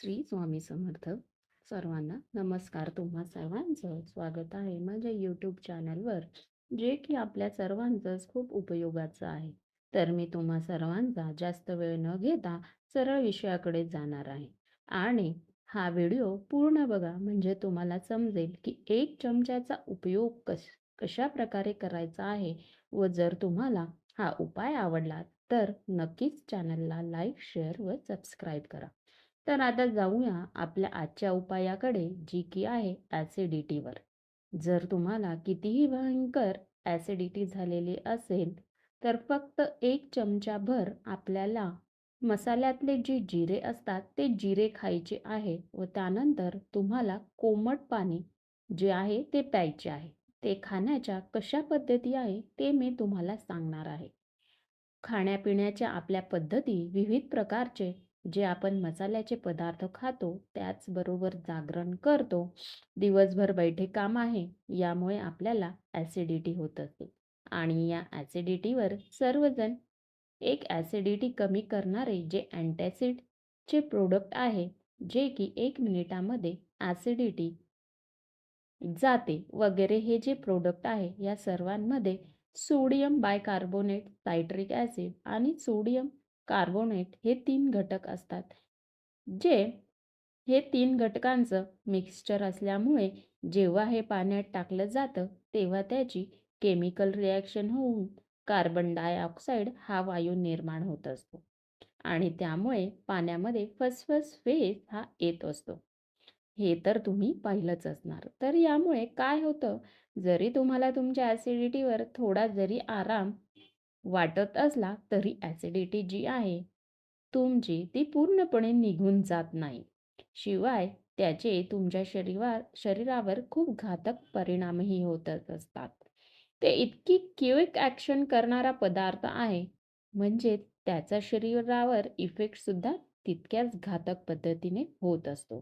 श्री स्वामी समर्थ सर्वांना नमस्कार. तुम्हा सर्वांचं स्वागत आहे माझ्या यूट्यूब चॅनलवर जे की आपल्या सर्वांचंच खूप उपयोगाचं आहे. तर मी तुम्हा सर्वांचा जास्त वेळ न घेता सरळ विषयाकडे जाणार आहे. आणि हा व्हिडिओ पूर्ण बघा म्हणजे तुम्हाला समजेल की एक चमच्याचा उपयोग कश कशा प्रकारे करायचा आहे व जर तुम्हाला हा उपाय आवडला तर नक्कीच चॅनलला लाईक शेअर व सबस्क्राईब करा. तर आता जाऊया आपल्या आजच्या उपायाकडे जी की आहे ॲसिडिटीवर जर तुम्हाला कितीही भयंकर ॲसिडिटी झालेली असेल तर फक्त एक चमचाभर आपल्याला मसाल्यातले जे जिरे असतात ते जिरे खायचे आहे व त्यानंतर तुम्हाला कोमट पाणी जे आहे ते प्यायचे आहे. ते खाण्याच्या कशा पद्धती आहे ते मी तुम्हाला सांगणार आहे. खाण्यापिण्याच्या आपल्या पद्धती विविध प्रकारचे जे आपण मसाल्याचे पदार्थ खातो त्याचबरोबर जागरण करतो दिवसभर बैठे काम आहे यामुळे आपल्याला ॲसिडिटी होत असते आणि या ॲसिडिटीवर सर्वजण एक ॲसिडिटी कमी करणारे जे अँटॅसिडचे प्रोडक्ट आहे जे की एक मिनिटामध्ये ॲसिडिटी जाते वगैरे हे जे प्रोडक्ट आहे या सर्वांमध्ये सोडियम बायकार्बोनेट सायट्रिक ॲसिड आणि सोडियम कार्बोनेट हे तीन घटक असतात जे हे तीन घटकांचं मिक्सचर असल्यामुळे जेव्हा हे पाण्यात टाकलं जातं तेव्हा त्याची केमिकल रिॲक्शन होऊन कार्बन डायऑक्साईड हा वायू निर्माण होत असतो आणि त्यामुळे पाण्यामध्ये फसफस फेस हा येत असतो. हे तर तुम्ही पाहिलंच असणार. तर यामुळे काय होतं? जरी तुम्हाला तुमच्या ॲसिडिटीवर थोडा जरी आराम वाटत असला तरी ॲसिडिटी जी आहे तुमची ती पूर्णपणे निघून जात नाही. शिवाय त्याचे तुमच्या शरीरावर शरीरावर खूप घातक परिणामही होत असतात. ते इतकी क्युक ॲक्शन करणारा पदार्थ आहे म्हणजे त्याचा शरीरावर इफेक्टसुद्धा तितक्याच घातक पद्धतीने होत असतो.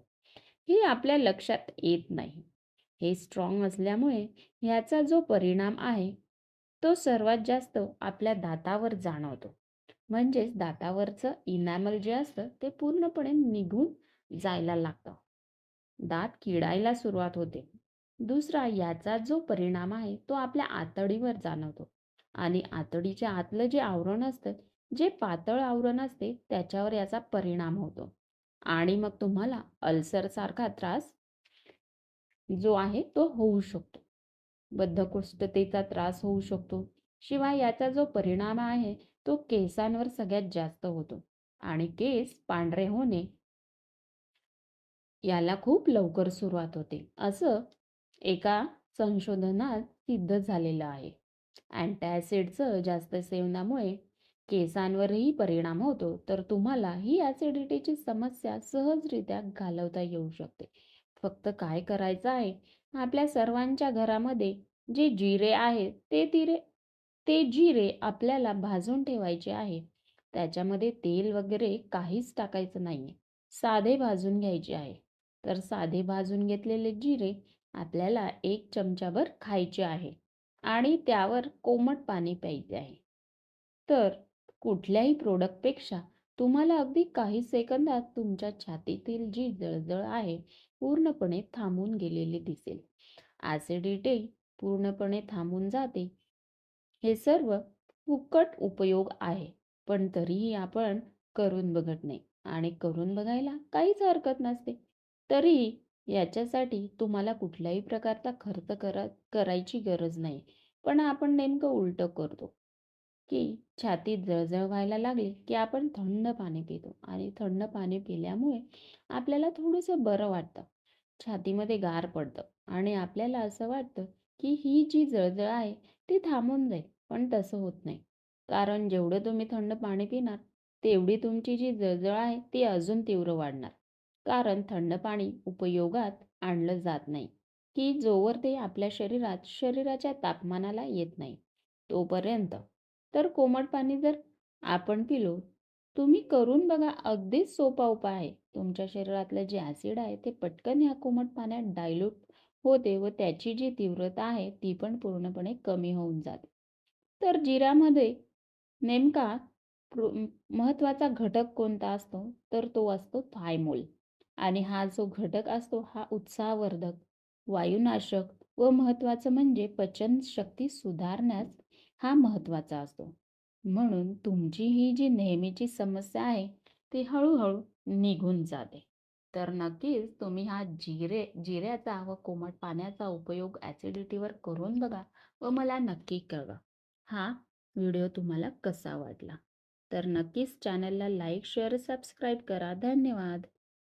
हे आपल्या लक्षात येत नाही. हे स्ट्रॉंग असल्यामुळे ह्याचा जो परिणाम आहे तो सर्वात जास्त आपल्या दातावर जाणवतो. म्हणजेच दातावरचं इनॅमल जे असतं ते पूर्णपणे निघून जायला लागतं. दात किडायला सुरुवात होते. दुसरा याचा जो परिणाम आहे तो आपल्या आतडीवर जाणवतो. आणि आतडीच्या आतलं जे आवरण असतं जे पातळ आवरण असते त्याच्यावर याचा परिणाम होतो. आणि मग तुम्हाला अल्सरसारखा त्रास जो आहे तो होऊ शकतो. बद्धकोष्ठतेचा त्रास होऊ शकतो. शिवाय याचा जो परिणाम आहे तो केसांवर सगळ्यात जास्त होतो. आणि केस पांढरे होणे याला खूप लवकर सुरुवात होते. असं एका संशोधनात सिद्ध झालेलं आहे. अँटॅसिडचं जास्त सेवनामुळे केसांवरही परिणाम होतो. तर तुम्हाला ही ॲसिडिटीची समस्या सहजरित्या घालवता येऊ शकते. फक्त काय करायचं आहे? आपल्या सर्वांच्या घरामध्ये जे जिरे आहेत ते तिरे ते जिरे आपल्याला भाजून ठेवायचे आहे त्याच्यामध्ये तेल वगैरे काहीच टाकायचं नाही साधे भाजून घ्यायचे आहे. तर साधे भाजून घेतलेले जिरे आपल्याला एक चमचाभर खायचे आहे आणि त्यावर कोमट पाणी प्यायचे आहे. तर कुठल्याही प्रोडक्टपेक्षा तुम्हाला अगदी काही सेकंदात तुमच्या छातीतील जी जळजळ आहे पूर्णपणे थांबून गेलेले दिसेल. ॲसिडिटी पूर्णपणे थांबून जाते. हे सर्व फुकट उपयोग आहे पण तरीही आपण करून बघत नाही आणि करून बघायला काहीच हरकत नसते. तरीही याच्यासाठी तुम्हाला कुठल्याही प्रकारचा खर्च करा करायची गरज नाही. पण आपण नेमकं उलटं करतो की छातीत जळजळ व्हायला लागली की आपण थंड पाणी पितो आणि थंड पाणी पिल्यामुळे आपल्याला थोडंसं बरं वाटतं. छातीमध्ये गार पडतं आणि आपल्याला असं वाटतं की ही जी जळजळ आहे ती थांबून जाईल पण तसं होत नाही. कारण जेवढं तुम्ही थंड पाणी पिणार तेवढी तुमची जी जळजळ आहे ती अजून तीव्र वाढणार. कारण थंड पाणी उपयोगात आणलं जात नाही की जोवर ते आपल्या शरीरात शरीराच्या तापमानाला येत नाही. तोपर्यंत तर कोमट पाणी जर आपण पिलो तुम्ही करून बघा अगदीच सोपा उपाय आहे. तुमच्या शरीरातलं जे ॲसिड आहे ते पटकन ह्या कोमट पाण्यात डायल्यूट होते व त्याची जी तीव्रता आहे ती पण पूर्णपणे कमी होऊन जाते. तर जिऱ्यामध्ये नेमका महत्त्वाचा घटक कोणता असतो? तर तो असतो थायमोल. आणि हा जो घटक असतो हा उत्साहवर्धक, वायुनाशक व महत्त्वाचं म्हणजे पचन शक्ती सुधारण्यास हा महत्त्वाचा असतो. म्हणून तुमची ही जी नेहमीची समस्या आहे ती हळूहळू निघून जाते. तर नक्कीच तुम्ही हा जिरे जिऱ्याचा व कोमट पाण्याचा उपयोग ॲसिडिटीवर करून बघा व मला नक्की कळवा. हा व्हिडिओ तुम्हाला कसा वाटला? तर नक्कीच चॅनलला लाईक, शेअर, सबस्क्राईब करा. धन्यवाद.